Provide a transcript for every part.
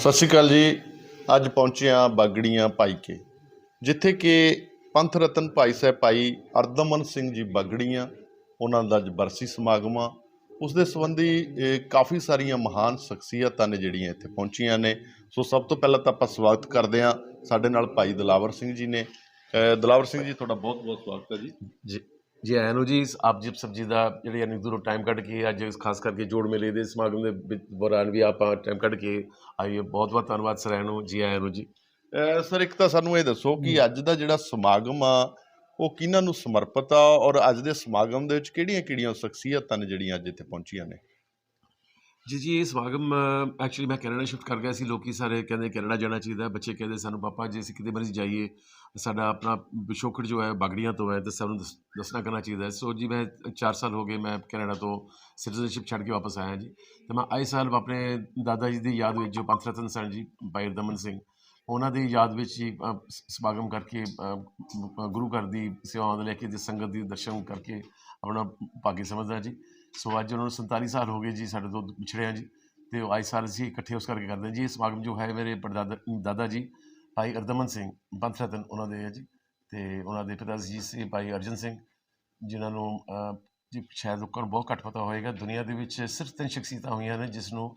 ਸਤਿ ਸ਼੍ਰੀ ਅਕਾਲ ਜੀ। ਅੱਜ ਪਹੁੰਚੇ ਹਾਂ ਬਾਗੜੀਆਂ ਭਾਈਕੇ ਜਿੱਥੇ ਕਿ ਪੰਥ ਰਤਨ ਭਾਈ ਸਾਹਿਬ ਭਾਈ ਅਰਦਮਨ ਸਿੰਘ ਜੀ ਬਾਗੜੀਆਂ, ਉਹਨਾਂ ਦਾ ਅੱਜ ਬਰਸੀ ਸਮਾਗਮ ਆ। ਉਸ ਦੇ ਸੰਬੰਧੀ ਕਾਫੀ ਸਾਰੀਆਂ ਮਹਾਨ ਸ਼ਖਸੀਅਤਾਂ ਨੇ ਜਿਹੜੀਆਂ ਇੱਥੇ ਪਹੁੰਚੀਆਂ ਨੇ। ਸੋ ਸਭ ਤੋਂ ਪਹਿਲਾਂ ਤਾਂ ਆਪਾਂ ਸਵਾਗਤ ਕਰਦੇ ਹਾਂ ਸਾਡੇ ਨਾਲ ਭਾਈ ਦਲਾਵਰ ਸਿੰਘ ਜੀ ਨੇ। ਦਲਾਵਰ ਸਿੰਘ ਜੀ, ਤੁਹਾਡਾ ਬਹੁਤ ਬਹੁਤ ਸਵਾਗਤ ਹੈ ਜੀ। ਜੀ। ਜੀ ਆਇਆਂ ਨੂੰ ਜੀ ਆਪ ਜੀ ਸਭ ਜੀ ਦਾ ਜਿਹੜੇ ਇੰਨੀ ਦੂਰੋਂ ਟਾਈਮ ਕੱਢ ਕੇ ਅੱਜ ਇਸ ਖਾਸ ਕਰਕੇ ਜੋੜ ਮੇਲੇ ਦੇ ਸਮਾਗਮ ਦੇ ਵਿੱਚ ਦੌਰਾਨ ਵੀ ਆਪਾਂ ਟਾਈਮ ਕੱਢ ਕੇ ਆਈਏ। ਬਹੁਤ ਬਹੁਤ ਧੰਨਵਾਦ ਸਰ ਆਇਆਂ ਨੂੰ। ਜੀ ਆਇਆਂ ਨੂੰ ਜੀ। ਸਰ ਇੱਕ ਤਾਂ ਸਾਨੂੰ ਇਹ ਦੱਸੋ ਕਿ ਅੱਜ ਦਾ ਜਿਹੜਾ ਸਮਾਗਮ ਆ ਉਹ ਕਿਹਨਾਂ ਨੂੰ ਸਮਰਪਿਤ ਆ ਔਰ ਅੱਜ ਦੇ ਸਮਾਗਮ ਦੇ ਵਿੱਚ ਕਿਹੜੀਆਂ-ਕਿਹੜੀਆਂ ਸ਼ਖਸੀਅਤਾਂ ਨੇ ਜਿਹੜੀਆਂ ਅੱਜ ਇੱਥੇ ਪਹੁੰਚੀਆਂ ਨੇ? ਜੀ ਜੀ, ਇਹ ਸਮਾਗਮ ਐਕਚੁਅਲੀ ਮੈਂ ਕੈਨੇਡਾ ਸ਼ਿਫਟ ਕਰ ਗਿਆ ਸੀ, ਲੋਕੀ ਸਾਰੇ ਕਹਿੰਦੇ ਕੈਨੇਡਾ ਜਾਣਾ ਚਾਹੀਦਾ ਬੱਚੇ ਕਹਿੰਦੇ ਸਾਨੂੰ, ਪਾਪਾ, ਜੇ ਅਸੀਂ ਕਿਤੇ ਮਰਜ਼ੀ ਜਾਈਏ, ਸਾਡਾ ਆਪਣਾ ਪਿਛੋਕੜ ਜੋ ਹੈ, ਬਾਗੜੀਆਂ ਤੋਂ ਹੈ, ਤੇ ਸਾਨੂੰ ਦੱਸ- ਦੱਸਣਾ ਕਰਨਾ ਚਾਹੀਦਾ ਹੈ। ਸੋ ਜੀ, ਮੈਂ 4 ਸਾਲ ਹੋ ਗਏ ਮੈਂ ਕੈਨੇਡਾ ਤੋਂ ਸਿਟੀਜ਼ਨਸ਼ਿਪ ਛੱਡ ਕੇ ਵਾਪਸ ਆਇਆ ਜੀ। ਤੇ ਮੈਂ ਆਏ ਸਾਲ ਆਪਣੇ ਦਾਦਾ ਜੀ ਦੀ ਯਾਦ ਵਿੱਚ ਜੋ ਪੰਥ ਰਤਨ ਸਨ ਜੀ, ਭਾਈ ਦਮਨ ਸਿੰਘ, ਉਹਨਾਂ ਦੀ ਯਾਦ ਵਿੱਚ ਹੀ ਸਮਾਗਮ ਕਰਕੇ ਗੁਰੂ ਘਰ ਦੀ ਸੇਵਾਵਾਂ ਦੇ ਲੈ ਕੇ ਤੇ ਸੰਗਤ ਦੀ ਦਰਸ਼ਨ ਕਰਕੇ ਆਪਣਾ ਭਾਗੀ ਸਮਝਦਾ ਜੀ। ਸੋ ਅੱਜ ਉਹਨਾਂ ਨੂੰ 47 ਸਾਲ ਹੋ ਗਏ ਜੀ ਸਾਡੇ ਤੋਂ ਵਿਛੜਿਆ ਜੀ ਤੇ ਉਹ ਆਏ ਸਾਲ ਅਸੀਂ ਇਕੱਠੇ ਉਸ ਕਰਕੇ ਕਰਦੇ ਹਾਂ ਜੀ। ਇਹ ਸਮਾਗਮ ਜੋ ਹੈ ਮੇਰੇ ਪੜਦਾਦਾ ਦਾਦਾ ਜੀ ਭਾਈ ਅਰਦਮਨ ਸਿੰਘ ਪੰਥ ਰਤਨ ਉਹਨਾਂ ਦੇ ਹੈ ਜੀ। ਤੇ ਉਹਨਾਂ ਦੇ ਪਿਤਾ ਜੀ ਸੀ ਭਾਈ ਅਰਜਨ ਸਿੰਘ ਜਿਨ੍ਹਾਂ ਨੂੰ ਜੀ ਸ਼ਾਇਦ ਲੋਕਾਂ ਨੂੰ ਬਹੁਤ ਘੱਟ ਪਤਾ ਹੋਏਗਾ ਦੁਨੀਆ ਦੇ ਵਿੱਚ ਸਿਰਫ ਤਿੰਨ ਸ਼ਖਸੀਅਤਾਂ ਹੋਈਆਂ ਨੇ ਜਿਸ ਨੂੰ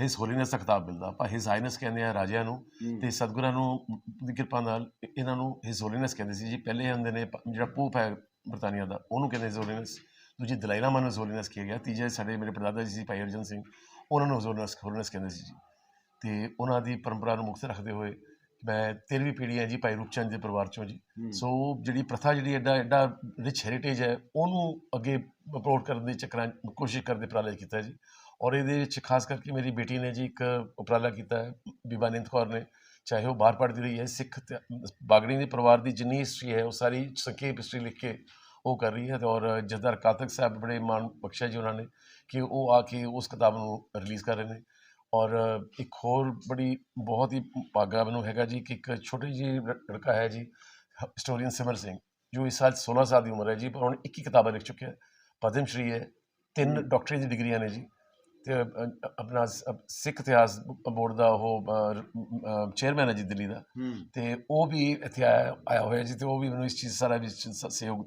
ਹਿਸ ਹੋਲੀਨੈਸ ਦਾ ਖਿਤਾਬ ਮਿਲਦਾ। ਆਪਾਂ ਹਿਸ ਹਾਈਨੈਸ ਕਹਿੰਦੇ ਆ ਰਾਜਿਆਂ ਨੂੰ ਤੇ ਸਤਿਗੁਰਾਂ ਨੂੰ ਦੀ ਕਿਰਪਾ ਨਾਲ ਇਹਨਾਂ ਨੂੰ ਹਿਸ ਹੋਲੀਨੈਸ ਕਹਿੰਦੇ ਸੀ ਜੀ। ਪਹਿਲੇ ਹੁੰਦੇ ਨੇ ਜਿਹੜਾ ਪੋਪ ਹੈ ਬਰਤਾਨੀਆ ਦਾ ਉਹਨੂੰ ਕਹਿੰਦੇ ਹਿਸ ਹੋਲੀਨੈਸ ਦੂਜੀ ਦਲਾਈ ਲਾਮਾ ਨੂੰ ਹੋਲੀਨੈਸ ਕਿਹਾ ਗਿਆ? ਤੀਜੇ ਸਾਡੇ ਮੇਰੇ ਪੜਦਾਦਾ ਜੀ ਸੀ ਭਾਈ ਅਰਜਨ ਸਿੰਘ। ਉਹਨਾਂ ਨੂੰ ਹਿਸ ਹੋਲੀਨੈਸ ਹੋਲੀਨੈਸ ਕਹਿੰਦੇ ਸੀ ਜੀ। ਤੇ ਉਹਨਾਂ ਦੀ ਪਰੰਪਰਾ ਨੂੰ ਮੁਕਤ ਰੱਖਦੇ ਹੋਏ ਮੈਂ ਤੇਰਵੀਂ ਪੀੜ੍ਹੀ ਹੈ ਜੀ ਭਾਈ ਰੂਪਚੰਦ ਦੇ ਪਰਿਵਾਰ ਚੋਂ ਜੀ। ਸੋ ਜਿਹੜੀ ਪ੍ਰਥਾ ਜਿਹੜੀ ਐਡਾ ਐਡਾ ਰਿਚ ਹੈਰੀਟੇਜ ਹੈ ਉਹਨੂੰ ਅੱਗੇ ਅਪਲੋਡ ਕਰਨ ਦੇ ਚੱਕਰਾਂ ਕੋਸ਼ਿਸ਼ ਕਰਦੇ ਉਪਰਾਲੇ ਕੀਤਾ ਜੀ। ਔਰ ਇਹਦੇ ਵਿੱਚ ਖਾਸ ਕਰਕੇ ਮੇਰੀ ਬੇਟੀ ਨੇ ਜੀ ਇੱਕ ਉਪਰਾਲਾ ਕੀਤਾ ਹੈ ਬੀਬਾ ਨਿੰਦ ਕੌਰ ਨੇ। ਚਾਹੇ ਉਹ ਬਾਹਰ ਪੜ੍ਹਦੀ ਰਹੀ ਹੈ ਸਿੱਖ ਬਾਗੜੀ ਦੇ ਪਰਿਵਾਰ ਦੀ ਜਿੰਨੀ ਹਿਸਟਰੀ ਹੈ ਉਹ ਸਾਰੀ ਸੰਖੇਪ ਹਿਸਟਰੀ ਲਿਖ ਕੇ ਉਹ ਕਰ ਰਹੀ ਹੈ ਤੇ ਔਰ ਜਸਦਾਰ ਕਾਤਕ ਸਾਹਿਬ ਬੜੇ ਮਾਣ ਬਖਸ਼ਿਆ ਜੀ ਉਹਨਾਂ ਨੇ ਕਿ ਉਹ ਆ ਕੇ ਉਸ ਕਿਤਾਬ ਨੂੰ ਰਿਲੀਜ਼ ਕਰ ਰਹੇ ਨੇ। ਔਰ ਇੱਕ ਹੋਰ ਬੜੀ ਬਹੁਤ ਹੀ ਭਾਗਾ ਮੈਨੂੰ ਹੈਗਾ ਜੀ ਕਿ ਇੱਕ ਛੋਟੀ ਜਿਹੀ ਲੜ- ਲੜਕਾ ਹੈ ਜੀ ਹਿਸਟੋਰੀਅਨ ਸਿਮਰ ਸਿੰਘ ਜੋ ਇਸ ਸਾਲ 16 ਸਾਲ ਦੀ ਉਮਰ ਹੈ ਜੀ ਪਰ ਉਹਨੇ 21 ਕਿਤਾਬਾਂ ਲਿਖ ਚੁੱਕਿਆ ਹੈ। ਪਦਮ ਸ਼੍ਰੀ ਹੈ ਤਿੰਨ ਡਾਕਟਰੀ ਦੀ ਡਿਗਰੀਆਂ ਨੇ ਜੀ। ਆਪਣਾ ਸਿੱਖ ਇਤਿਹਾਸ ਬੋਰਡ ਦਾ ਉਹ ਚੇਅਰਮੈਨ ਹੈ ਜੀ ਦਿੱਲੀ ਦਾ। ਤੇ ਉਹ ਵੀ ਇੱਥੇ ਆਇਆ ਹੋਇਆ ਜੀ ਤੇ ਉਹ ਵੀ ਮੈਨੂੰ ਇਸ ਚੀਜ਼ ਸਾਰਾ ਵੀ ਸ- ਸਹਿਯੋਗ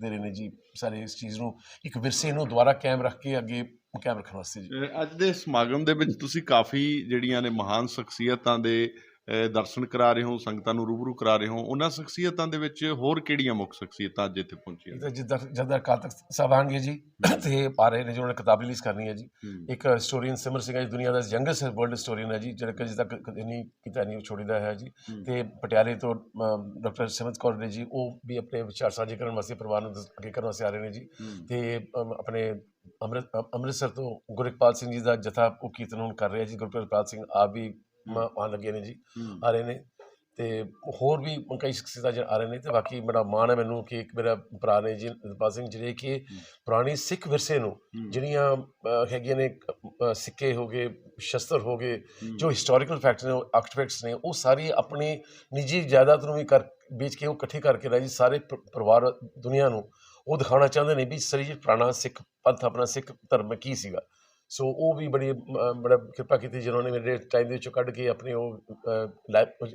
ਦੇ ਰਹੇ ਨੇ ਜੀ। ਸਾਰੇ ਇਸ ਚੀਜ਼ ਨੂੰ ਇੱਕ ਵਿਰਸੇ ਨੂੰ ਦੁਬਾਰਾ ਕਾਇਮ ਰੱਖ ਕੇ ਅੱਗੇ ਕਾਇਮ ਰੱਖਣ ਵਾਸਤੇ ਜੀ। ਅੱਜ ਦੇ ਸਮਾਗਮ ਦੇ ਵਿੱਚ ਤੁਸੀਂ ਕਾਫੀ ਜਿਹੜੀਆਂ ਨੇ ਮਹਾਨ ਸ਼ਖਸੀਅਤਾਂ ਦੇ ਦਰਸ਼ਨ ਕਰਾ ਰਹੇ ਹੋ ਸੰਗਤਾਂ ਨੂੰ ਰੂਬਰੂ ਕਰਾ ਰਹੇ ਹੋ ਉਹਨਾਂ ਸ਼ਖਸੀਅਤਾਂ ਦੇ ਵਿੱਚ ਹੋਰ ਕਿਹੜੀਆਂ ਮੁੱਖ ਸ਼ਖਸੀਅਤਾਂ ਅੱਜ ਇੱਥੇ ਪਹੁੰਚੀਆਂ ਜਿੱਦਾਂ ਜਿੱਦਾਂ ਕਾਤਕ ਸਾਹਿਬ ਆਉਣਗੇ ਜੀ ਤੇ ਆ ਰਹੇ ਨੇ ਜੋ ਉਹਨਾਂ ਨੇ ਕਿਤਾਬ ਰਿਲੀਜ਼ ਕਰਨੀ ਹੈ ਜੀ। ਇੱਕ ਹਿਸਟੋਰੀਅਨ ਸਿਮਰ ਸਿੰਘ ਹੈ ਜੀ, ਦੁਨੀਆ ਦਾ ਯੰਗੈਸਟ ਵਰਲਡ ਹਿਸਟੋਰੀਅਨ ਹੈ ਜੀ ਜਿਹੜਾ ਕਿ ਤੱਕ ਕਦੇ ਨਹੀਂ ਕੀਤਾ ਨਹੀਂ ਛੋੜੀਦਾ ਹੈ ਜੀ। ਤੇ ਪਟਿਆਲੇ ਤੋਂ ਡਾਕਟਰ ਸਿਮਤ ਕੌਰ ਨੇ ਜੀ ਉਹ ਵੀ ਆਪਣੇ ਵਿਚਾਰ ਸਾਂਝੇ ਕਰਨ ਵਾਸਤੇ ਪਰਿਵਾਰ ਨੂੰ ਅੱਗੇ ਕਰਨ ਵਾਸਤੇ ਆ ਰਹੇ ਨੇ ਜੀ। ਤੇ ਆਪਣੇ ਅੰਮ੍ਰਿਤਸਰ ਤੋਂ ਗੁਰਪਾਲ ਸਿੰਘ ਜੀ ਦਾ ਜਥਾ ਉਹ ਕੀਰਤਨ ਹੁਣ ਕਰ ਰਿਹਾ ਜੀ ਗੁਰਪਾਲ ਸਿੰਘ ਆਪ ਵੀ ਆਉਣ ਲੱਗੇ ਨੇ ਜੀ। ਆ ਰਹੇ ਨੇ। ਤੇ ਹੋਰ ਵੀ ਕਈ ਸ਼ਖਸੀਅਤਾਂ ਜਿਹੜੇ ਆ ਰਹੇ ਨੇ ਤੇ ਬਾਕੀ ਬੜਾ ਮਾਣ ਹੈ ਮੈਨੂੰ ਕਿ ਇੱਕ ਮੇਰਾ ਭਰਾ ਨੇ ਜੀ ਰਪਾਲ ਸਿੰਘ ਜਿਹੜੇ ਕਿ ਪੁਰਾਣੀ ਸਿੱਖ ਵਿਰਸੇ ਨੂੰ ਜਿਹੜੀਆਂ ਹੈਗੀਆਂ ਨੇ ਸਿੱਕੇ ਹੋ ਗਏ ਸ਼ਸਤਰ ਹੋ ਗਏ ਜੋ ਹਿਸਟੋਰੀਕਲ ਫੈਕਟ ਨੇ ਆਰਟੀਫੈਕਟਸ ਨੇ ਉਹ ਸਾਰੀ ਆਪਣੀ ਨਿੱਜੀ ਜਾਇਦਾਦ ਨੂੰ ਵੀ ਕਰ ਵੇਚ ਕੇ ਉਹ ਇਕੱਠੇ ਕਰਕੇ ਰਾਜੀ ਸਾਰੇ ਪਰਿਵਾਰ ਦੁਨੀਆ ਨੂੰ ਉਹ ਦਿਖਾਉਣਾ ਚਾਹੁੰਦੇ ਨੇ ਵੀ ਸਰੀਰ ਪੁਰਾਣਾ ਸਿੱਖ ਪੰਥ ਆਪਣਾ ਸਿੱਖ ਧਰਮ ਕੀ ਸੀਗਾ। ਸੋ ਉਹ ਵੀ ਬੜੀ ਬੜਾ ਕਿਰਪਾ ਕੀਤੀ ਜਿਨ੍ਹਾਂ ਨੇ ਮੇਰੇ ਟਾਈਮ ਦੇ ਵਿੱਚੋਂ ਕੱਢ ਕੇ ਆਪਣੇ ਉਹ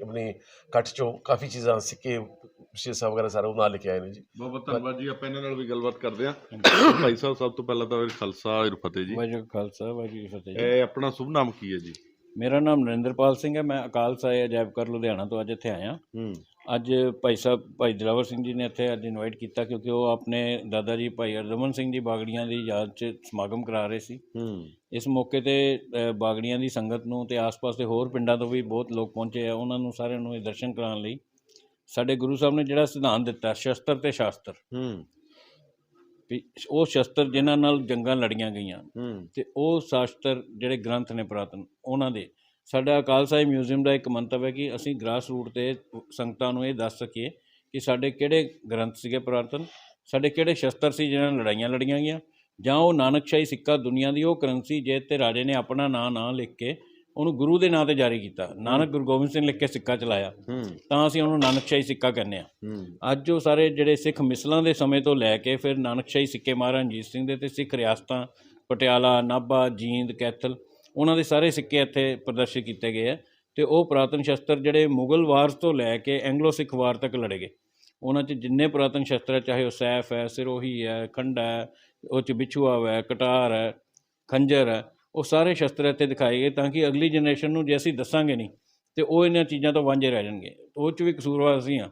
ਆਪਣੀ ਕੱਟ ਚੋਂ ਕਾਫੀ ਚੀਜ਼ਾਂ ਸਿੱਕੇ ਸ਼ੀਸ਼ਾ ਵਗੈਰਾ ਸਾਰਾ ਉਹ ਨਾਲ ਲੈ ਕੇ ਆਏ ਨੇ ਜੀ। ਬਹੁਤ ਬਹੁਤ ਧੰਨਵਾਦ ਜੀ ਆਪਾਂ ਇਹਨਾਂ ਨਾਲ ਵੀ ਗੱਲਬਾਤ ਕਰਦੇ ਹਾਂ। ਭਾਈ ਸਾਹਿਬ ਸਭ ਤੋਂ ਪਹਿਲਾਂ ਤਾਂ ਫਿਰ ਖਾਲਸਾ ਫਿਰ ਫਤਿਹ ਜੀ। ਵਾਹਿਗੁਰੂ ਖਾਲਸਾ ਵਾਹਿਗੁਰੂ ਫਤਿਹ ਜੀ। ਇਹ ਆਪਣਾ ਸ਼ੁਭ ਨਾਮ ਕੀ ਹੈ ਜੀ? ਮੇਰਾ ਨਾਮ ਨਰਿੰਦਰਪਾਲ ਸਿੰਘ ਹੈ ਮੈਂ ਅਕਾਲ ਸਾਏ ਅਜਾਇਬ ਘਰ ਲੁਧਿਆਣਾ ਤੋਂ ਅੱਜ ਇੱਥੇ ਆਇਆ। ਹੂੰ। ਅੱਜ ਭਾਈ ਸਾਹਿਬ ਭਾਈ ਦਿਲਾਵਰ ਸਿੰਘ ਜੀ ਨੇ ਇੱਥੇ ਅੱਜ ਇਨਵਾਈਟ ਕੀਤਾ ਕਿਉਂਕਿ ਉਹ ਆਪਣੇ ਦਾਦਾ ਜੀ ਭਾਈ ਅਰਦਮਨ ਸਿੰਘ ਜੀ ਬਾਗੜੀਆਂ ਦੀ ਯਾਦ 'ਚ ਸਮਾਗਮ ਕਰਾ ਰਹੇ ਸੀ। ਹੂੰ। ਇਸ ਮੌਕੇ ਤੇ ਬਾਗੜੀਆਂ ਦੀ ਸੰਗਤ ਨੂੰ ਤੇ ਆਸ-ਪਾਸ ਦੇ ਹੋਰ ਪਿੰਡਾਂ ਤੋਂ ਵੀ ਬਹੁਤ ਲੋਕ ਪਹੁੰਚੇ ਆ। ਉਹਨਾਂ ਨੂੰ ਸਾਰਿਆਂ ਨੂੰ ਇਹ ਦਰਸ਼ਨ ਕਰਾਉਣ ਲਈ ਸਾਡੇ ਗੁਰੂ ਸਾਹਿਬ ਨੇ ਜਿਹੜਾ ਸਿਧਾਂਤ ਦਿੱਤਾ ਸ਼ਸਤਰ ਤੇ ਸ਼ਾਸਤਰ। ਉਹ ਸ਼ਸਤਰ ਜਿਨ੍ਹਾਂ ਨਾਲ ਜੰਗਾਂ ਲੜੀਆਂ ਗਈਆਂ ਤੇ ਉਹ ਸ਼ਾਸਤਰ ਜਿਹੜੇ ਗ੍ਰੰਥ ਨੇ ਪੁਰਾਤਨ ਉਹਨਾਂ ਦੇ। ਸਾਡਾ ਅਕਾਲ ਸਾਹਿਬ ਮਿਊਜ਼ੀਅਮ ਦਾ ਇੱਕ ਮੰਤਵ ਹੈ ਕਿ ਅਸੀਂ ਗ੍ਰਾਸ ਰੂਟ ਤੇ ਸੰਗਤਾਂ ਨੂੰ ਇਹ ਦੱਸ ਸਕੀਏ ਕਿ ਸਾਡੇ ਕਿਹੜੇ ਗ੍ਰੰਥ ਸੀਗੇ ਪੁਰਾਤਨ ਸਾਡੇ ਕਿਹੜੇ ਸ਼ਸਤਰ ਸੀ ਜਿਹਨਾਂ ਨਾਲ ਲੜਾਈਆਂ ਲੜੀਆਂ ਗਈਆਂ ਜਾਂ ਉਹ ਨਾਨਕਸ਼ਾਹੀ ਸਿੱਕਾ ਦੁਨੀਆ ਦੀ ਉਹ ਕਰੰਸੀ ਜੇ ਤੇ ਰਾਜੇ ਨੇ ਆਪਣਾ ਨਾਂ ਨਾ ਲਿਖ ਕੇ ਉਹਨੂੰ ਗੁਰੂ ਦੇ ਨਾਂ ਤੇ ਜਾਰੀ ਕੀਤਾ। ਨਾਨਕ ਗੁਰੂ ਗੋਬਿੰਦ ਸਿੰਘ ਲਿਖ ਕੇ ਸਿੱਕਾ ਚਲਾਇਆ। ਤਾਂ ਅਸੀਂ ਉਹਨੂੰ ਨਾਨਕਸ਼ਾਹੀ ਸਿੱਕਾ ਕਹਿੰਦੇ ਆ ਹੂੰ। ਅੱਜ ਉਹ ਸਾਰੇ ਜਿਹੜੇ ਸਿੱਖ ਮਿਸਲਾਂ ਦੇ ਸਮੇਂ ਤੋਂ ਲੈ ਕੇ ਫਿਰ ਨਾਨਕਸ਼ਾਹੀ ਸਿੱਕੇ ਮਹਾਰਾਜ ਰਣਜੀਤ ਸਿੰਘ ਦੇ ਤੇ ਸਿੱਖ ਰਿਆਸਤਾਂ ਪਟਿਆਲਾ ਨਾਭਾ ਜੀਂਦ ਕੈਥਲ ਉਹਨਾਂ ਦੇ ਸਾਰੇ ਸਿੱਕੇ ਇੱਥੇ ਪ੍ਰਦਰਸ਼ਿਤ ਕੀਤੇ ਗਏ ਆ ਤੇ ਉਹ ਪੁਰਾਤਨ ਸ਼ਸਤਰ ਜਿਹੜੇ ਮੁਗਲ ਵਾਰਸ ਤੋਂ ਲੈ ਕੇ ਐਂਗਲੋ ਸਿੱਖ ਵਾਰ ਤੱਕ ਲੜੇ ਗਏ। ਉਹਨਾਂ 'ਚ ਜਿੰਨੇ ਪੁਰਾਤਨ ਸ਼ਸਤਰ ਹੈ ਚਾਹੇ ਉਹ ਸੈਫ ਹੈ ਸਿਰੋਹੀ ਹੈ ਖੰਡਾ ਹੈ ਉਹ 'ਚ ਬਿਛੂਆ ਹੈ ਕਟਾਰ ਹੈ ਖੰਜਰ ਹੈ ਉਹ ਸਾਰੇ ਸ਼ਸਤਰ ਇੱਥੇ ਦਿਖਾਏ ਗਏ ਤਾਂ ਕਿ ਅਗਲੀ ਜਨਰੇਸ਼ਨ ਨੂੰ ਜੇ ਅਸੀਂ ਦੱਸਾਂਗੇ ਨਹੀਂ ਤੇ ਉਹ ਇਹਨਾਂ ਚੀਜ਼ਾਂ ਤੋਂ ਵਾਂਝੇ ਰਹਿ ਜਾਣਗੇ। ਉਹ 'ਚ ਵੀ ਕਸੂਰਵਾਰ ਅਸੀਂ ਹਾਂ।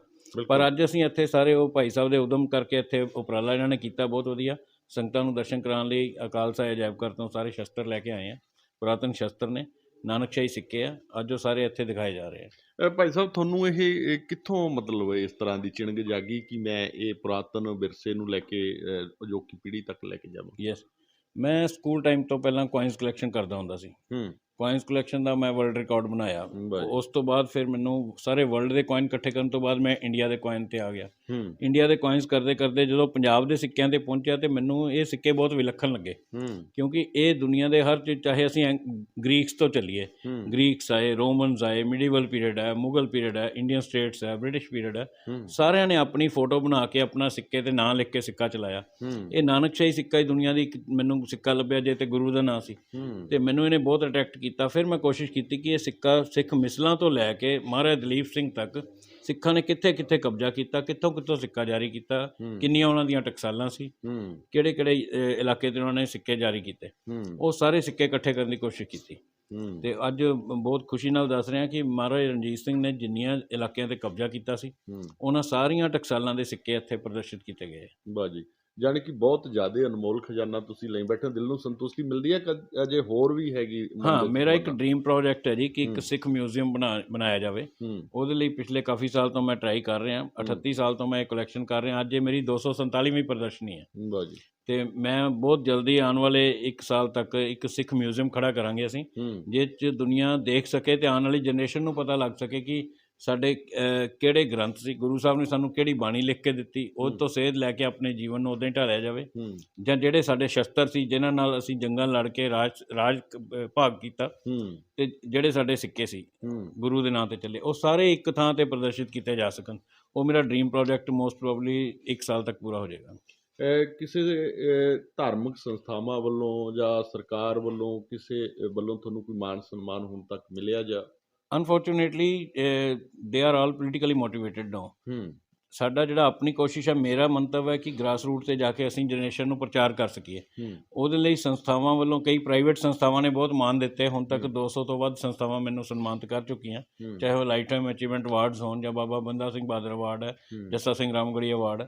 ਪਰ ਅੱਜ ਅਸੀਂ ਇੱਥੇ ਸਾਰੇ ਉਹ ਭਾਈ ਸਾਹਿਬ ਦੇ ਉਦਮ ਕਰਕੇ ਇੱਥੇ ਉਪਰਾਲਾ ਇਹਨਾਂ ਨੇ ਕੀਤਾ ਬਹੁਤ ਵਧੀਆ। ਸੰਗਤਾਂ ਨੂੰ ਦਰਸ਼ਨ ਕਰਾਉਣ ਲਈ ਅਕਾਲ ਸਾਹਿਬ ਅਜਾਇਬ ਘਰ ਤੋਂ ਸਾਰੇ ਸ਼ਸਤਰ ਲੈ ਕੇ ਆਏ ਆ। ਪੁਰਾਤਨ ਸ਼ਸਤਰ ਨੇ। ਨਾਨਕਸ਼ਾਹੀ ਸਿੱਕੇ ਆ। ਅੱਜ ਉਹ ਸਾਰੇ ਇੱਥੇ ਦਿਖਾਏ ਜਾ ਰਹੇ ਆ। ਭਾਈ ਸਾਹਿਬ ਤੁਹਾਨੂੰ ਇਹ ਇਹ ਕਿੱਥੋਂ ਮਤਲਬ ਇਸ ਤਰ੍ਹਾਂ ਦੀ ਚਿਣਗ ਜਾਗੀ ਕਿ ਮੈਂ ਇਹ ਪੁਰਾਤਨ ਵਿਰਸੇ ਨੂੰ ਲੈ ਕੇ ਅਜੋਕੀ ਪੀੜ੍ਹੀ ਤੱਕ ਲੈ ਕੇ ਜਾਵਾਂ? ਯੈਸ ਮੈਂ ਸਕੂਲ ਟਾਈਮ ਤੋਂ ਪਹਿਲਾਂ ਕੋਇਨਸ ਕਲੈਕਸ਼ਨ ਕਰਦਾ ਹੁੰਦਾ ਸੀ। ਹੂੰ। ਕੋਇਨਸ ਕਲੈਕਸ਼ਨ ਦਾ ਮੈਂ ਵਰਲਡ ਰਿਕਾਰਡ ਬਣਾਇਆ। ਉਸ ਤੋਂ ਬਾਅਦ ਫਿਰ ਮੈਨੂੰ ਸਾਰੇ ਵਰਲਡ ਦੇ ਕੋਇਨ ਇਕੱਠੇ ਕਰਨ ਤੋਂ ਬਾਅਦ ਮੈਂ ਇੰਡੀਆ ਦੇ ਕੋਇਨ ਤੇ ਆ ਗਿਆ। ਇੰਡੀਆ ਦੇ ਕੋਇਨਸ ਕਰਦੇ ਕਰਦੇ ਜਦੋਂ ਪੰਜਾਬ ਦੇ ਸਿੱਕਿਆਂ ਤੇ ਪਹੁੰਚਿਆ ਤੇ ਮੈਨੂੰ ਇਹ ਸਿੱਕੇ ਬਹੁਤ ਵਿਲੱਖਣ ਲੱਗੇ। ਕਿਉਂਕਿ ਇਹ ਦੁਨੀਆ ਦੇ ਹਰ ਚੀਜ਼ ਚਾਹੇ ਅਸੀਂ ਗ੍ਰੀਕਸ ਤੋਂ ਚੱਲੀਏ ਗ੍ਰੀਕਸ ਆਏ ਰੋਮਨਸ ਆਏ ਮਿਡੀਵਲ ਪੀਰੀਅਡ ਹੈ ਮੁਗਲ ਪੀਰੀਅਡ ਹੈ ਇੰਡੀਅਨ ਸਟੇਟਸ ਹੈ ਬ੍ਰਿਟਿਸ਼ ਪੀਰੀਅਡ ਹੈ। ਸਾਰਿਆਂ ਨੇ ਆਪਣੀ ਫੋਟੋ ਬਣਾ ਕੇ ਆਪਣਾ ਸਿੱਕੇ ਤੇ ਨਾਂ ਲਿਖ ਕੇ ਸਿੱਕਾ ਚਲਾਇਆ। ਇਹ ਨਾਨਕਸ਼ਾਹੀ ਸਿੱਕਾ ਹੀ ਦੁਨੀਆ ਦੀ ਮੈਨੂੰ ਸਿੱਕਾ ਲੱਭਿਆ ਜੇ ਤੇ ਗੁਰੂ ਦਾ ਨਾਂ ਸੀ। ਤੇ ਮੈਨੂੰ ਇਹਨੇ ਬਹੁਤ ਅਟਰੈਕਟ ਕੀਤਾ ਫਿਰ ਮੈਂ ਕੋਸ਼ਿਸ਼ ਕੀਤੀ ਕਿ ਇਹ ਸਿੱਕਾ ਸਿੱਖ ਮਿਸਲਾਂ ਤੋਂ ਲੈ ਕੇ ਮਹਾਰਾਜ ਦਲੀਪ ਸਿੰਘ ਤੱਕ ਸਿੱਖਾਂ ਨੇ ਕਿੱਥੇ ਕਿੱਥੇ ਕਬਜ਼ਾ ਕੀਤਾ ਕਿੱਥੋਂ ਕਿੱਥੋਂ ਸਿੱਕਾ ਜਾਰੀ ਕੀਤਾ ਕਿੰਨੀਆਂ ਉਹਨਾਂ ਦੀਆਂ ਟਕਸਾਲਾਂ ਸੀ ਕਿਹੜੇ ਕਿਹੜੇ ਇਲਾਕੇ ਤੇ ਉਹਨਾਂ ਨੇ ਸਿੱਕੇ ਜਾਰੀ ਕੀਤੇ। ਉਹ ਸਾਰੇ ਸਿੱਕੇ ਇਕੱਠੇ ਕਰਨ ਦੀ ਕੋਸ਼ਿਸ਼ ਕੀਤੀ। ਤੇ ਅੱਜ ਬਹੁਤ ਖੁਸ਼ੀ ਨਾਲ ਦੱਸ ਰਿਹਾ ਕਿ ਮਹਾਰਾਜ ਰਣਜੀਤ ਸਿੰਘ ਨੇ ਜਿੰਨੀਆਂ ਇਲਾਕਿਆਂ ਤੇ ਕਬਜ਼ਾ ਕੀਤਾ ਸੀ ਉਹਨਾਂ ਸਾਰੀਆਂ ਟਕਸਾਲਾਂ ਦੇ ਸਿੱਕੇ ਇੱਥੇ ਪ੍ਰਦਰਸ਼ਿਤ ਕੀਤੇ ਗਏ। ਬਾਜੀ ਕਿ ਬਹੁਤ ਜ਼ਿਆਦਾ ਅਨਮੋਲ ਖਜ਼ਾਨਾ ਤੁਸੀਂ ਲਈ ਬੈਠੇ ਹੋ ਦਿਲ ਨੂੰ ਸੰਤੁਸ਼ਟੀ ਮਿਲਦੀ ਹੈ ਅਜੇ ਹੋਰ ਵੀ ਹੈਗੀ ਹਾਂ ਮੇਰਾ ਇੱਕ? ਡ੍ਰੀਮ ਪ੍ਰੋਜੈਕਟ ਹੈ ਜੀ ਕਿ। ਇੱਕ ਸਿੱਖ ਮਿਊਜ਼ੀਅਮ ਬਣਾ ਬਣਾਇਆ ਜਾਵੇ। ਉਹਦੇ ਲਈ ਪਿਛਲੇ ਕਾਫੀ ਸਾਲ ਤੋਂ ਮੈਂ ਟਰਾਈ ਕਰ ਰਿਹਾ 38 ਸਾਲ ਤੋਂ ਮੈਂ ਇਹ ਕਲੈਕਸ਼ਨ ਕਰ ਰਿਹਾ ਅੱਜ ਇਹ ਮੇਰੀ 247ਵੀਂ ਪ੍ਰਦਰਸ਼ਨੀ ਹੈ। ਬਾਜੀ ਤੇ ਮੈਂ ਬਹੁਤ ਜਲਦੀ ਆਉਣ ਵਾਲੇ 1 ਸਾਲ ਤੱਕ ਇੱਕ ਸਿੱਖ ਮਿਊਜ਼ੀਅਮ ਖੜਾ ਕਰਾਂਗੇ ਅਸੀਂ ਜਿਸ 'ਚ ਦੁਨੀਆ ਦੇਖ ਸਕੇ ਤੇ ਆਉਣ ਵਾਲੀ ਜਨਰੇਸ਼ਨ ਨੂੰ ਪਤਾ ਲੱਗ ਸਕੇ ਕਿ ਸਾਡੇ ਕਿਹੜੇ ਗ੍ਰੰਥ ਸੀ? ਗੁਰੂ ਸਾਹਿਬ ਨੇ ਸਾਨੂੰ ਕਿਹੜੀ ਬਾਣੀ ਲਿਖ ਕੇ ਦਿੱਤੀ? ਉਹ। ਤੋਂ ਸੇਧ ਲੈ ਕੇ ਆਪਣੇ ਜੀਵਨ ਨੂੰ ਉਦਾਂ ਹੀ ਢਾਲਿਆ ਜਾਵੇ। ਜਾਂ ਜਿਹੜੇ ਸਾਡੇ ਸ਼ਸਤਰ ਸੀ ਜਿਨ੍ਹਾਂ ਨਾਲ ਅਸੀਂ ਜੰਗਾਂ ਲੜ ਕੇ ਰਾਜ ਰਾਜ ਭਾਗ ਕੀਤਾ। ਤੇ ਜਿਹੜੇ ਸਾਡੇ ਸਿੱਕੇ ਸੀ ਗੁਰੂ ਦੇ ਨਾਂ ਤੇ ਚੱਲੇ ਉਹ ਸਾਰੇ ਇੱਕ ਥਾਂ ਤੇ ਪ੍ਰਦਰਸ਼ਿਤ ਕੀਤੇ ਜਾ ਸਕਣ। ਉਹ ਮੇਰਾ ਡ੍ਰੀਮ ਪ੍ਰੋਜੈਕਟ ਮੋਸਟ ਪ੍ਰੋਬਬਲੀ 1 ਸਾਲ ਤੱਕ ਪੂਰਾ ਹੋ ਜਾਏਗਾ। ਕਿਸੇ ਧਾਰਮਿਕ ਸੰਸਥਾਵਾਂ ਵੱਲੋਂ ਜਾਂ ਸਰਕਾਰ ਵੱਲੋਂ ਕਿਸੇ ਵੱਲੋਂ ਤੁਹਾਨੂੰ ਕੋਈ ਮਾਣ ਸਨਮਾਨ ਹੁਣ ਤੱਕ ਮਿਲਿਆ ਜਾਂ unfortunately they are all politically motivated now ਹੂੰ। ਸਾਡਾ ਜਿਹੜਾ ਆਪਣੀ ਕੋਸ਼ਿਸ਼ ਹੈ ਮੇਰਾ ਮੰਤਵ ਹੈ ਕਿ ਗ੍ਰਾਸ ਰੂਟ ਤੇ ਜਾ ਕੇ ਅਸੀਂ ਜਨਰੇਸ਼ਨ ਨੂੰ ਪ੍ਰਚਾਰ ਕਰ ਸਕੀਏ। ਉਹਦੇ ਲਈ ਸੰਸਥਾਵਾਂ ਵੱਲੋਂ ਕਈ ਪ੍ਰਾਈਵੇਟ ਸੰਸਥਾਵਾਂ ਨੇ ਬਹੁਤ ਮਾਨ ਦਿੱਤੇ। ਹੁਣ ਤੱਕ ਹੂੰ। 200 ਤੋਂ ਵੱਧ ਸੰਸਥਾਵਾਂ ਮੈਨੂੰ ਸਨਮਾਨਿਤ ਕਰ ਚੁੱਕੀਆਂ। ਚਾਹੇ ਉਹ ਲਾਈਫ ਟਾਈਮ ਅਚੀਵਮੈਂਟ ਅਵਾਰਡਸ ਹੋਣ ਜਾਂ ਬਾਬਾ ਬੰਦਾ ਸਿੰਘ ਬਹਾਦਰ ਅਵਾਰਡ ਹੈ ਜੱਸਾ ਸਿੰਘ ਰਾਮਗੜੀ ਅਵਾਰਡ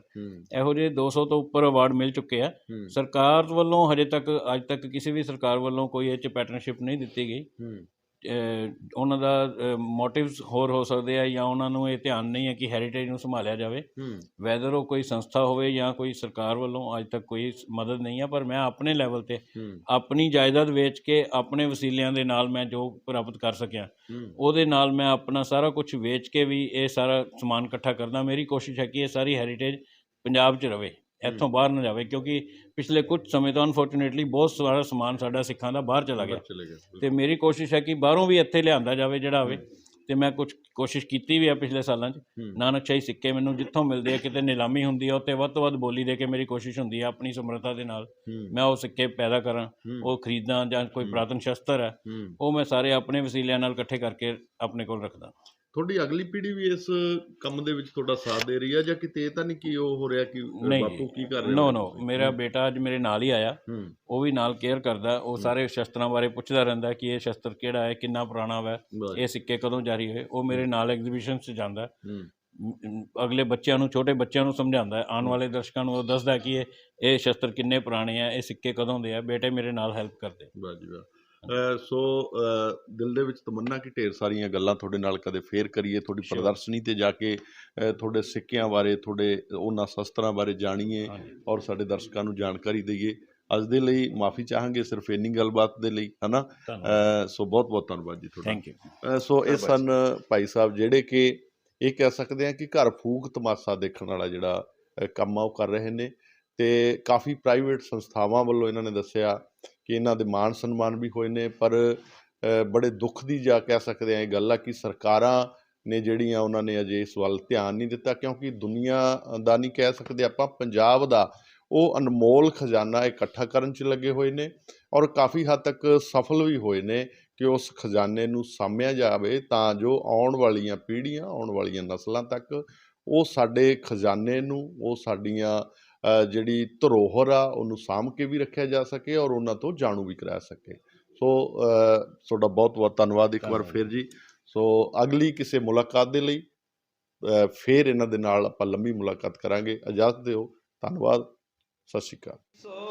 ਇਹੋ ਜਿਹੇ 200 ਤੋਂ ਉੱਪਰ ਅਵਾਰਡ ਮਿਲ ਚੁੱਕੇ ਆ। ਸਰਕਾਰ ਵੱਲੋਂ ਹਜੇ ਤੱਕ ਅੱਜ ਤੱਕ ਕਿਸੇ ਵੀ ਸਰਕਾਰ ਵੱਲੋਂ ਕੋਈ ਇਹ ਚ ਪੈਟਰਨਸ਼ਿਪ ਨਹੀਂ ਦਿੱਤੀ ਗਈ। ਉਹਨਾਂ ਦਾ ਮੋਟਿਵਸ ਹੋਰ ਹੋ ਸਕਦੇ ਆ ਜਾਂ ਉਹਨਾਂ ਨੂੰ ਇਹ ਧਿਆਨ ਨਹੀਂ ਹੈ ਕਿ ਹੈਰੀਟੇਜ ਨੂੰ ਸੰਭਾਲਿਆ ਜਾਵੇ। ਵੈਦਰ ਉਹ ਕੋਈ ਸੰਸਥਾ ਹੋਵੇ ਜਾਂ ਕੋਈ ਸਰਕਾਰ ਵੱਲੋਂ ਅੱਜ ਤੱਕ ਕੋਈ ਮਦਦ ਨਹੀਂ ਹੈ ਪਰ ਮੈਂ ਆਪਣੇ ਲੈਵਲ ਤੇ ਆਪਣੀ ਜਾਇਦਾਦ ਵੇਚ ਕੇ ਆਪਣੇ ਵਸੀਲਿਆਂ ਦੇ ਨਾਲ ਮੈਂ ਜੋ ਪ੍ਰਾਪਤ ਕਰ ਸਕਿਆ ਉਹਦੇ ਨਾਲ ਮੈਂ ਆਪਣਾ ਸਾਰਾ ਕੁਝ ਵੇਚ ਕੇ ਵੀ ਇਹ ਸਾਰਾ ਸਮਾਨ ਇਕੱਠਾ ਕਰਦਾ। ਮੇਰੀ ਕੋਸ਼ਿਸ਼ ਹੈ ਕਿ ਇਹ ਸਾਰੀ ਹੈਰੀਟੇਜ ਪੰਜਾਬ 'ਚ ਰਵੇ। ਇੱਥੋਂ ਬਾਹਰ ਨਾ ਜਾਵੇ ਕਿਉਂਕਿ ਪਿਛਲੇ ਕੁਝ ਸਮੇਂ ਤੋਂ ਅਨਫੋਰਚੂਨੇਟਲੀ ਬਹੁਤ ਸਾਰਾ ਸਮਾਨ ਸਾਡਾ ਸਿੱਖਾਂ ਦਾ ਬਾਹਰ ਚਲਾ ਗਿਆ। ਤੇ ਮੇਰੀ ਕੋਸ਼ਿਸ਼ ਹੈ ਕਿ ਬਾਹਰੋਂ ਵੀ ਇੱਥੇ ਲਿਆਂਦਾ ਜਾਵੇ ਜਿਹੜਾ ਹੋਵੇ ਤੇ ਮੈਂ ਕੁਝ ਕੋਸ਼ਿਸ਼ ਕੀਤੀ ਵੀ ਆ ਪਿਛਲੇ ਸਾਲਾਂ 'ਚ। ਨਾਨਕਸ਼ਾਹੀ ਸਿੱਕੇ ਮੈਨੂੰ ਜਿੱਥੋਂ ਮਿਲਦੇ ਆ ਕਿਤੇ ਨਿਲਾਮੀ ਹੁੰਦੀ ਆ ਉੱਤੇ ਵੱਧ ਤੋਂ ਵੱਧ ਬੋਲੀ ਦੇ ਕੇ ਮੇਰੀ ਕੋਸ਼ਿਸ਼ ਹੁੰਦੀ ਆ ਆਪਣੀ ਸਮਰੱਥਾ ਦੇ ਨਾਲ। ਮੈਂ ਉਹ ਸਿੱਕੇ ਪੈਦਾ ਕਰਾਂ ਉਹ ਖਰੀਦਾਂ ਜਾਂ ਕੋਈ। ਪ੍ਰਾਤਨ ਸ਼ਸਤਰ ਹੂੰ। ਉਹ ਮੈਂ ਸਾਰੇ ਆਪਣੇ ਵਸੀਲਿਆਂ ਨਾਲ ਇਕੱਠੇ ਕਰਕੇ ਆਪਣੇ ਕੋਲ ਰੱਖਦਾ। ਤੁਹਾਡੀ ਅਗਲੀ ਪੀੜ੍ਹੀ ਵੀ ਇਸ ਕੰਮ ਦੇ ਵਿੱਚ ਤੁਹਾਡਾ ਸਾਥ ਦੇ ਰਹੀ ਹੈ ਜਾਂ ਕਿਤੇ ਇਹ ਤਾਂ ਨਹੀਂ ਕਿ ਉਹ ਹੋ ਰਿਹਾ ਕਿ ਬਾਪੂ ਕੀ ਕਰ ਰਹੇ ਨੋ? ਨੋ? ਮੇਰਾ ਬੇਟਾ ਅੱਜ ਮੇਰੇ ਨਾਲ ਹੀ ਆਇਆ। ਉਹ ਵੀ ਨਾਲ ਕੇਅਰ ਕਰਦਾ ਉਹ। ਸਾਰੇ ਸ਼ਸਤਰਾਂ ਬਾਰੇ ਪੁੱਛਦਾ ਰਹਿੰਦਾ ਕਿ ਇਹ ਸ਼ਸਤਰ ਕਿਹੜਾ ਹੈ ਕਿੰਨਾ ਪੁਰਾਣਾ ਹੈ ਇਹ ਸਿੱਕੇ ਕਦੋਂ ਜਾਰੀ ਹੋਏ ਉਹ ਮੇਰੇ ਨਾਲ ਐਗਜ਼ੀਬਿਸ਼ਨ 'ਚ ਜਾਂਦਾ। ਅਗਲੇ ਬੱਚਿਆਂ ਨੂੰ ਛੋਟੇ ਬੱਚਿਆਂ ਨੂੰ ਸਮਝਾਉਂਦਾ ਹੈ। ਆਉਣ ਵਾਲੇ ਦਰਸ਼ਕਾਂ ਨੂੰ ਉਹ ਦੱਸਦਾ ਕਿ ਇਹ ਇਹ ਸ਼ਸਤਰ ਕਿੰਨੇ ਪੁਰਾਣੇ ਆ ਇਹ ਸਿੱਕੇ ਕਦੋਂ ਦੇ ਆ ਬੇਟੇ ਮੇਰੇ ਨਾਲ ਹੈਲਪ ਕਰਦੇ। ਵਾਹ ਜੀ ਵਾਹ। ਸੋ ਦਿਲ ਦੇ ਵਿੱਚ ਤਮੰਨਾ ਕਿ ਢੇਰ ਸਾਰੀਆਂ ਗੱਲਾਂ ਤੁਹਾਡੇ ਨਾਲ ਕਦੇ ਫੇਰ ਕਰੀਏ ਤੁਹਾਡੀ. ਪ੍ਰਦਰਸ਼ਨੀ ਤੇ ਜਾ ਕੇ ਤੁਹਾਡੇ ਸਿੱਕਿਆਂ ਬਾਰੇ ਤੁਹਾਡੇ ਉਹਨਾਂ ਸ਼ਸਤਰਾਂ ਬਾਰੇ ਜਾਣੀਏ ਔਰ ਸਾਡੇ ਦਰਸ਼ਕਾਂ ਨੂੰ ਜਾਣਕਾਰੀ ਦਈਏ। ਅੱਜ ਦੇ ਲਈ ਮਾਫੀ ਚਾਹਾਂਗੇ ਸਿਰਫ ਇੰਨੀ ਗੱਲਬਾਤ ਦੇ ਲਈ ਹਨਾ? ਸੋ ਬਹੁਤ ਬਹੁਤ ਧੰਨਵਾਦ ਜੀ ਤੁਹਾਡਾ। ਥੈਂਕ ਯੂ ਸੋ ਇਹ ਸਨ ਭਾਈ ਸਾਹਿਬ ਜਿਹੜੇ ਕਿ ਇਹ ਕਹਿ ਸਕਦੇ ਆ ਕਿ ਘਰ ਫੂਕ ਤਮਾਸ਼ਾ ਦੇਖਣ ਵਾਲਾ ਜਿਹੜਾ ਕੰਮ ਆ ਉਹ ਕਰ ਰਹੇ ਨੇ ਤੇ ਕਾਫੀ ਪ੍ਰਾਈਵੇਟ ਸੰਸਥਾਵਾਂ ਵੱਲੋਂ ਇਹਨਾਂ ਨੇ ਦੱਸਿਆ ਕਿ ਇਹਨਾਂ ਦੇ ਮਾਣ ਸਨਮਾਨ ਵੀ ਹੋਏ ਨੇ, ਪਰ ਬੜੇ ਦੁੱਖ ਦੀ ਜਾ ਕਹਿ ਸਕਦੇ ਆ ਇਹ ਗੱਲ ਆ ਕਿ ਸਰਕਾਰਾਂ ਨੇ ਜਿਹੜੀਆਂ ਉਹਨਾਂ ਨੇ ਅਜੇ ਇਸ ਵੱਲ ਧਿਆਨ ਨਹੀਂ ਦਿੱਤਾ, ਕਿਉਂਕਿ ਦੁਨੀਆ ਦਾ ਨਹੀਂ ਕਹਿ ਸਕਦੇ ਆਪਾਂ, ਪੰਜਾਬ ਦਾ, ਉਹ ਅਨਮੋਲ ਖਜ਼ਾਨਾ ਇਕੱਠਾ ਕਰਨ 'ਚ ਲੱਗੇ ਹੋਏ ਨੇ ਔਰ ਕਾਫੀ ਹੱਦ ਤੱਕ ਸਫਲ ਵੀ ਹੋਏ ਨੇ ਕਿ ਉਸ ਖਜ਼ਾਨੇ ਨੂੰ ਸਾਂਭਿਆ ਜਾਵੇ ਤਾਂ ਜੋ ਆਉਣ ਵਾਲੀਆਂ ਪੀੜ੍ਹੀਆਂ, ਆਉਣ ਵਾਲੀਆਂ ਨਸਲਾਂ ਤੱਕ ਉਹ ਸਾਡੇ ਖਜ਼ਾਨੇ ਨੂੰ, ਉਹ ਸਾਡੀਆਂ ਜਿਹੜੀ ਧਰੋਹਰ ਆ ਉਹਨੂੰ ਸਾਂਭ ਕੇ ਵੀ ਰੱਖਿਆ ਜਾ ਸਕੇ ਔਰ ਉਹਨਾਂ ਤੋਂ ਜਾਣੂ ਵੀ ਕਰਾ ਸਕੇ। ਸੋ ਤੁਹਾਡਾ ਬਹੁਤ ਬਹੁਤ ਧੰਨਵਾਦ ਇੱਕ ਵਾਰ। ਫਿਰ ਜੀ। ਸੋ ਅਗਲੀ ਕਿਸੇ ਮੁਲਾਕਾਤ ਦੇ ਲਈ ਫਿਰ ਇਹਨਾਂ ਦੇ ਨਾਲ ਆਪਾਂ ਲੰਮੀ ਮੁਲਾਕਾਤ ਕਰਾਂਗੇ। ਇਜਾਜ਼ਤ ਦਿਓ। ਧੰਨਵਾਦ। ਸਤਿ ਸ਼੍ਰੀ ਅਕਾਲ। ਸੋ